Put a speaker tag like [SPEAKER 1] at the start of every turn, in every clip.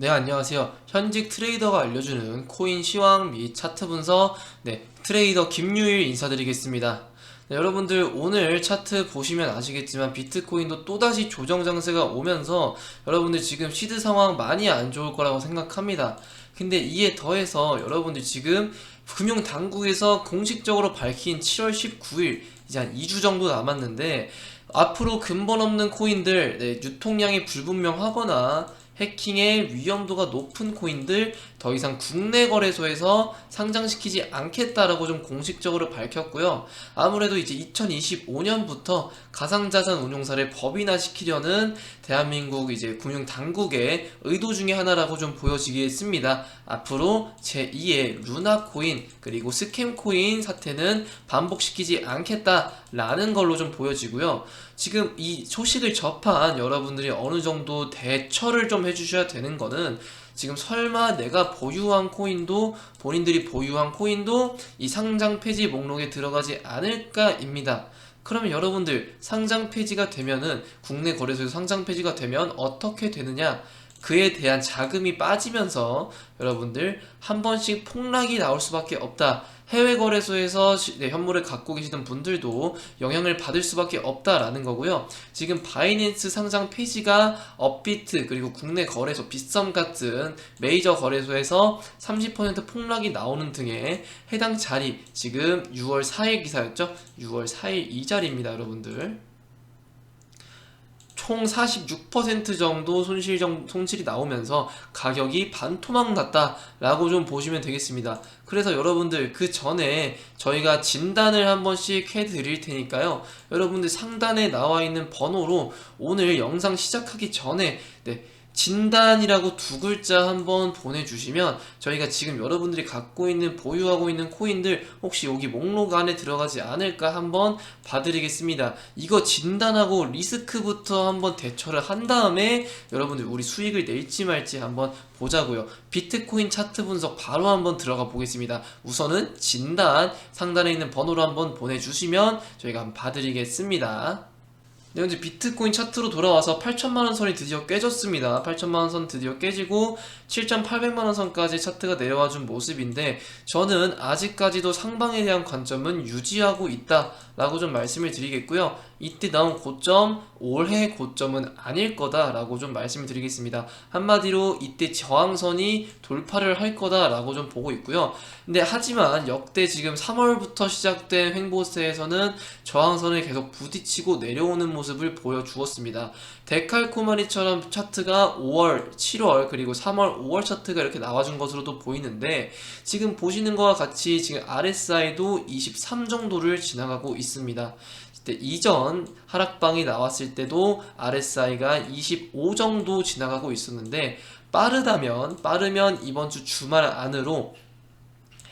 [SPEAKER 1] 네, 안녕하세요. 현직 트레이더가 알려주는 코인 시황 및 차트 분석, 네, 트레이더 김유일 인사드리겠습니다. 네, 여러분들 오늘 차트 보시면 아시겠지만 비트코인도 또다시 조정 장세가 오면서 여러분들 지금 시드 상황 많이 안 좋을 거라고 생각합니다. 근데 이에 더해서 여러분들 지금 금융 당국에서 공식적으로 밝힌 7월 19일 이제 한 2주 정도 남았는데 앞으로 근본 없는 코인들 네, 유통량이 불분명하거나 해킹의 위험도가 높은 코인들 더 이상 국내 거래소에서 상장시키지 않겠다라고 좀 공식적으로 밝혔고요. 아무래도 이제 2025년부터 가상자산 운용사를 법인화 시키려는 대한민국 이제 금융 당국의 의도 중에 하나라고 좀 보여지겠습니다. 앞으로 제2의 루나 코인 그리고 스캠 코인 사태는 반복시키지 않겠다라는 걸로 좀 보여지고요. 지금 이 소식을 접한 여러분들이 어느 정도 대처를 좀 해주셔야 되는 거는 지금 설마 내가 보유한 코인도 본인들이 보유한 코인도 이 상장 폐지 목록에 들어가지 않을까입니다. 그러면 여러분들 상장 폐지가 되면은 국내 거래소에서 상장 폐지가 되면 어떻게 되느냐? 그에 대한 자금이 빠지면서 여러분들 한 번씩 폭락이 나올 수밖에 없다. 해외 거래소에서 시- 네, 현물을 갖고 계시던 분들도 영향을 받을 수밖에 없다라는 거고요. 지금 바이낸스 상장 폐지가 업비트 그리고 국내 거래소 빗썸 같은 메이저 거래소에서 30% 폭락이 나오는 등의 해당 자리 지금 6월 4일 기사였죠? 6월 4일 이 자리입니다, 여러분들. 총 46% 정도 손실 정, 손실이 나오면서 가격이 반토막 났다라고 좀 보시면 되겠습니다. 그래서 여러분들 그 전에 저희가 진단을 한 번씩 해 드릴 테니까요. 여러분들 상단에 나와 있는 번호로 오늘 영상 시작하기 전에 네, 진단이라고 두 글자 한번 보내주시면 저희가 지금 여러분들이 갖고 있는 보유하고 있는 코인들 혹시 여기 목록 안에 들어가지 않을까 한번 봐드리겠습니다. 이거 진단하고 리스크부터 한번 대처를 한 다음에 여러분들 우리 수익을 낼지 말지 한번 보자고요. 비트코인 차트 분석 바로 한번 들어가 보겠습니다. 우선은 진단 상단에 있는 번호로 한번 보내주시면 저희가 한번 봐드리겠습니다. 네, 현재 비트코인 차트로 돌아와서 8천만원 선이 드디어 깨졌습니다. 8천만원 선 드디어 깨지고 7,800만원 선까지 차트가 내려와 준 모습인데 저는 아직까지도 상방에 대한 관점은 유지하고 있다라고 좀 말씀을 드리겠고요. 이때 나온 고점 올해 고점은 아닐 거다라고 좀 말씀을 드리겠습니다. 한마디로 이때 저항선이 돌파를 할 거다라고 좀 보고 있고요. 근데 하지만 역대 지금 3월부터 시작된 횡보세에서는 저항선을 계속 부딪히고 내려오는 모습을 보여주었습니다. 데칼코마니처럼 차트가 5월, 7월 그리고 3월, 5월 차트가 이렇게 나와준 것으로도 보이는데 지금 보시는 것과 같이 지금 RSI도 23 정도를 지나가고 있습니다. 그때 이전 하락방이 나왔을 때도 RSI가 25 정도 지나가고 있었는데 빠르다면 빠르면 이번 주 주말 안으로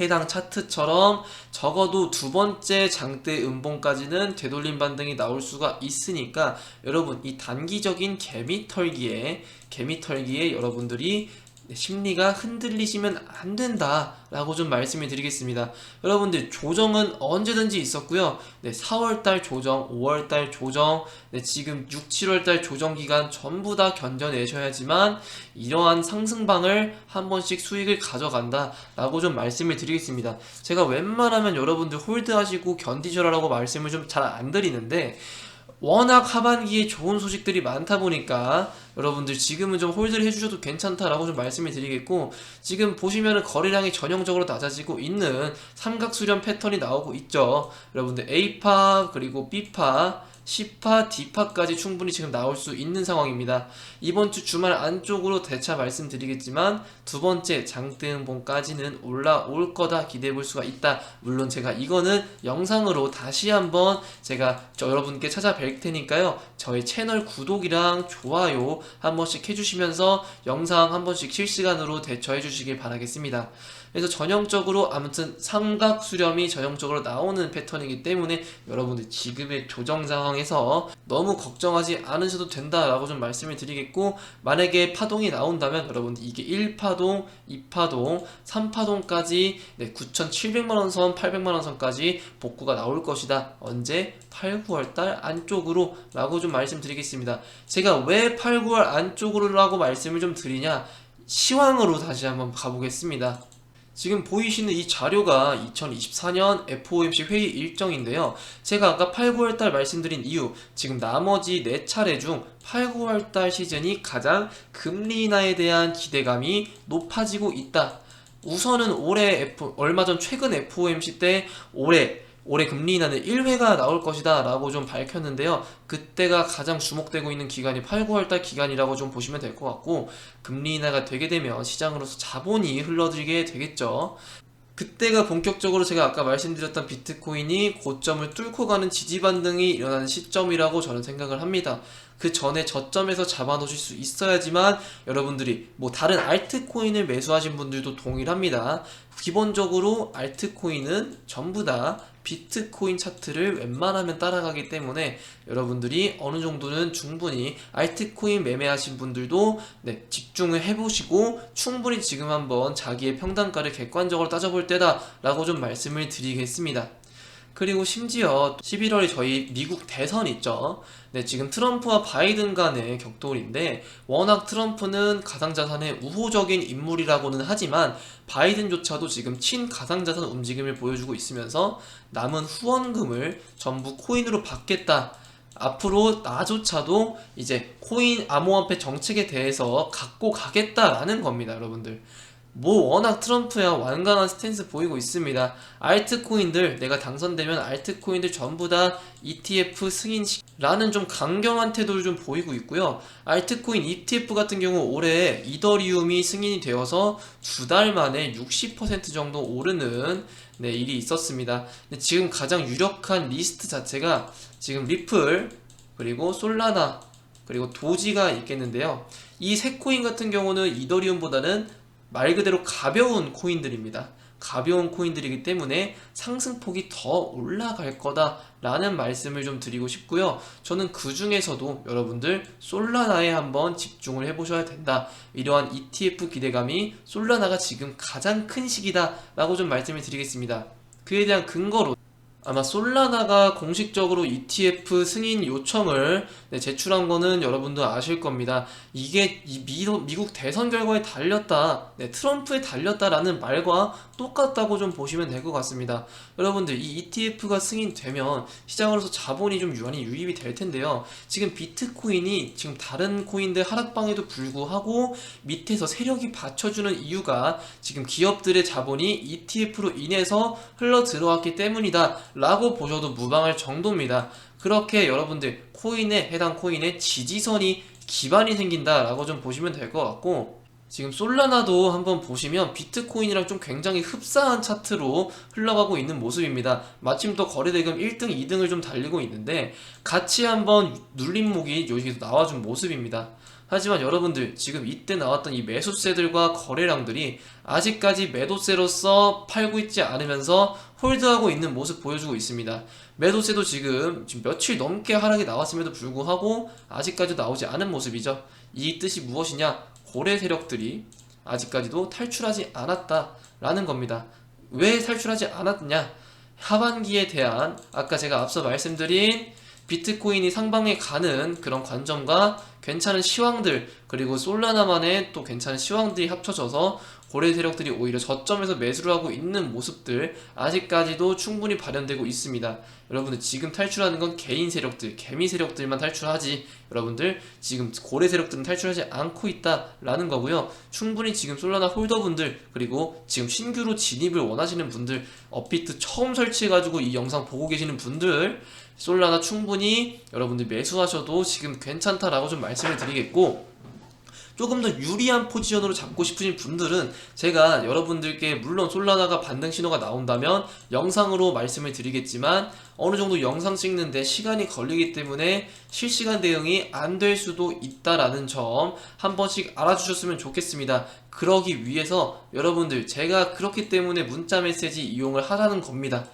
[SPEAKER 1] 해당 차트처럼 적어도 두 번째 장대 음봉까지는 되돌림 반등이 나올 수가 있으니까 여러분 이 단기적인 개미털기에 개미털기에 여러분들이 심리가 흔들리시면 안 된다라고 좀 말씀을 드리겠습니다. 여러분들 조정은 언제든지 있었고요. 네, 4월달 조정, 5월달 조정, 네, 지금 6, 7월달 조정 기간 전부 다 견뎌내셔야지만 이러한 상승방을 한 번씩 수익을 가져간다라고 좀 말씀을 드리겠습니다. 제가 웬만하면 여러분들 홀드하시고 견디셔라라고 말씀을 좀 잘 안 드리는데 워낙 하반기에 좋은 소식들이 많다 보니까 여러분들 지금은 좀 홀드를 해주셔도 괜찮다라고 좀 말씀을 드리겠고 지금 보시면은 거래량이 전형적으로 낮아지고 있는 삼각수렴 패턴이 나오고 있죠. 여러분들 A파 그리고 B파 C파, D파까지 충분히 지금 나올 수 있는 상황입니다. 이번 주 주말 안쪽으로 대차 말씀드리겠지만 두 번째 장대음봉까지는 올라올 거다 기대해 볼 수가 있다. 물론 제가 이거는 영상으로 다시 한번 제가 저 여러분께 찾아뵐 테니까요. 저희 채널 구독이랑 좋아요 한 번씩 해주시면서 영상 한 번씩 실시간으로 대처해 주시길 바라겠습니다. 그래서 전형적으로 아무튼 삼각 수렴이 전형적으로 나오는 패턴이기 때문에 여러분들 지금의 조정 상황에서 너무 걱정하지 않으셔도 된다라고 좀 말씀을 드리겠고 만약에 파동이 나온다면 여러분들 이게 1파동, 2파동, 3파동까지 네, 9,700만원 선, 800만원 선까지 복구가 나올 것이다. 언제? 8, 9월 달 안쪽으로 라고 좀 말씀드리겠습니다. 제가 왜 8, 9월 안쪽으로 라고 말씀을 좀 드리냐? 시황으로 다시 한번 가보겠습니다. 지금 보이시는 이 자료가 2024년 FOMC 회의 일정인데요. 제가 아까 8, 9월 달 말씀드린 이유, 지금 나머지 4차례 중 8, 9월 달 시즌이 가장 금리 인하에 대한 기대감이 높아지고 있다. 우선은 올해 F, 얼마 전 최근 FOMC 때 올해 올해 금리 인하는 1회가 나올 것이다 라고 좀 밝혔는데요. 그때가 가장 주목되고 있는 기간이 8, 9월 달 기간이라고 좀 보시면 될 것 같고 금리 인하가 되게 되면 시장으로서 자본이 흘러들게 되겠죠. 그때가 본격적으로 제가 아까 말씀드렸던 비트코인이 고점을 뚫고 가는 지지 반등이 일어나는 시점이라고 저는 생각을 합니다. 그 전에 저점에서 잡아놓으실 수 있어야지만 여러분들이 뭐 다른 알트코인을 매수하신 분들도 동일합니다. 기본적으로 알트코인은 전부 다 비트코인 차트를 웬만하면 따라가기 때문에 여러분들이 어느 정도는 충분히 알트코인 매매하신 분들도 네, 집중을 해보시고 충분히 지금 한번 자기의 평단가를 객관적으로 따져볼 때다 라고 좀 말씀을 드리겠습니다. 그리고 심지어 11월에 저희 미국 대선 있죠. 네, 지금 트럼프와 바이든 간의 격돌인데 워낙 트럼프는 가상자산의 우호적인 인물이라고는 하지만 바이든조차도 지금 친가상자산 움직임을 보여주고 있으면서 남은 후원금을 전부 코인으로 받겠다. 앞으로 나조차도 이제 코인 암호화폐 정책에 대해서 갖고 가겠다라는 겁니다, 여러분들. 뭐 워낙 트럼프야 완강한 스탠스 보이고 있습니다. 알트코인들 내가 당선되면 알트코인들 전부 다 ETF 승인라는 좀 강경한 태도를 좀 보이고 있고요. 알트코인 ETF 같은 경우 올해 이더리움이 승인이 되어서 두 달 만에 60% 정도 오르는 네, 일이 있었습니다. 근데 지금 가장 유력한 리스트 자체가 지금 리플 그리고 솔라나 그리고 도지가 있겠는데요. 이 세 코인 같은 경우는 이더리움보다는 말 그대로 가벼운 코인들입니다. 가벼운 코인들이기 때문에 상승폭이 더 올라갈 거다라는 말씀을 좀 드리고 싶고요. 저는 그 중에서도 여러분들 솔라나에 한번 집중을 해보셔야 된다. 이러한 ETF 기대감이 솔라나가 지금 가장 큰 시기다라고 좀 말씀을 드리겠습니다. 그에 대한 근거로 아마 솔라나가 공식적으로 ETF 승인 요청을 네, 제출한 거는 여러분도 아실 겁니다. 이게 이 미, 미국 대선 결과에 달렸다, 네, 트럼프에 달렸다라는 말과 똑같다고 좀 보시면 될 것 같습니다. 여러분들 이 ETF가 승인되면 시장으로서 자본이 좀 유한히 유입이 될 텐데요. 지금 비트코인이 지금 다른 코인들 하락방에도 불구하고 밑에서 세력이 받쳐주는 이유가 지금 기업들의 자본이 ETF로 인해서 흘러 들어왔기 때문이다. 라고 보셔도 무방할 정도입니다. 그렇게 여러분들 코인에 해당 코인의 지지선이 기반이 생긴다라고 좀 보시면 될 것 같고 지금 솔라나도 한번 보시면 비트코인이랑 좀 굉장히 흡사한 차트로 흘러가고 있는 모습입니다. 마침 또 거래대금 1등, 2등을 좀 달리고 있는데 같이 한번 눌림목이 여기서 나와준 모습입니다. 하지만 여러분들 지금 이때 나왔던 이 매수세들과 거래량들이 아직까지 매도세로서 팔고 있지 않으면서 홀드하고 있는 모습 보여주고 있습니다. 매도세도 지금, 지금 며칠 넘게 하락이 나왔음에도 불구하고 아직까지 나오지 않은 모습이죠. 이 뜻이 무엇이냐? 고래 세력들이 아직까지도 탈출하지 않았다라는 겁니다. 왜 탈출하지 않았냐? 하반기에 대한 아까 제가 앞서 말씀드린 비트코인이 상방에 가는 그런 관점과 괜찮은 시황들 그리고 솔라나만의 또 괜찮은 시황들이 합쳐져서 고래 세력들이 오히려 저점에서 매수를 하고 있는 모습들 아직까지도 충분히 발현되고 있습니다. 여러분들 지금 탈출하는 건 개인 세력들, 개미 세력들만 탈출하지 여러분들 지금 고래 세력들은 탈출하지 않고 있다라는 거고요. 충분히 지금 솔라나 홀더분들 그리고 지금 신규로 진입을 원하시는 분들 업비트 처음 설치해가지고 이 영상 보고 계시는 분들 솔라나 충분히 여러분들 매수하셔도 지금 괜찮다라고 좀 말씀을 드리겠고 조금 더 유리한 포지션으로 잡고 싶으신 분들은 제가 여러분들께 물론 솔라나가 반등 신호가 나온다면 영상으로 말씀을 드리겠지만 어느 정도 영상 찍는데 시간이 걸리기 때문에 실시간 대응이 안 될 수도 있다라는 점 한 번씩 알아주셨으면 좋겠습니다. 그러기 위해서 여러분들 제가 그렇기 때문에 문자 메시지 이용을 하라는 겁니다.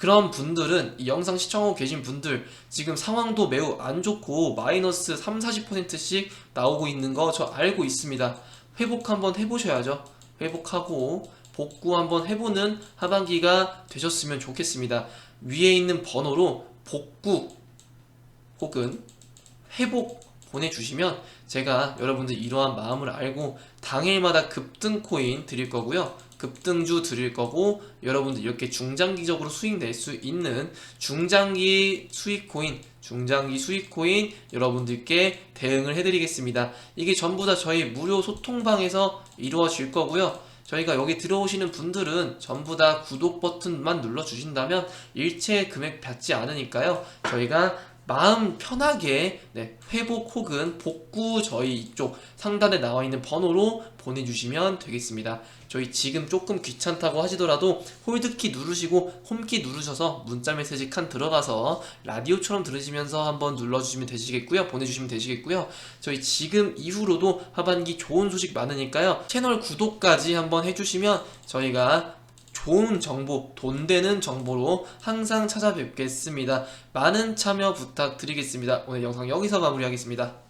[SPEAKER 1] 그런 분들은 이 영상 시청하고 계신 분들 지금 상황도 매우 안 좋고 마이너스 3, 40%씩 나오고 있는 거 저 알고 있습니다. 회복 한번 해보셔야죠. 회복하고 복구 한번 해보는 하반기가 되셨으면 좋겠습니다. 위에 있는 번호로 복구 혹은 회복 보내주시면 제가 여러분들 이러한 마음을 알고 당일마다 급등 코인 드릴 거고요. 급등주 드릴 거고 여러분들 이렇게 중장기적으로 수익 낼 수 있는 중장기 수익 코인 중장기 수익 코인 여러분들께 대응을 해드리겠습니다. 이게 전부 다 저희 무료 소통방에서 이루어질 거고요. 저희가 여기 들어오시는 분들은 전부 다 구독 버튼만 눌러주신다면 일체 금액 받지 않으니까요. 저희가 마음 편하게 네, 회복 혹은 복구 저희 이쪽 상단에 나와 있는 번호로 보내주시면 되겠습니다. 저희 지금 조금 귀찮다고 하시더라도 홀드키 누르시고 홈키 누르셔서 문자 메시지 칸 들어가서 라디오처럼 들으시면서 한번 눌러주시면 되시겠고요. 보내주시면 되시겠고요. 저희 지금 이후로도 하반기 좋은 소식 많으니까요. 채널 구독까지 한번 해주시면 저희가 좋은 정보, 돈 되는 정보로 항상 찾아뵙겠습니다. 많은 참여 부탁드리겠습니다. 오늘 영상 여기서 마무리하겠습니다.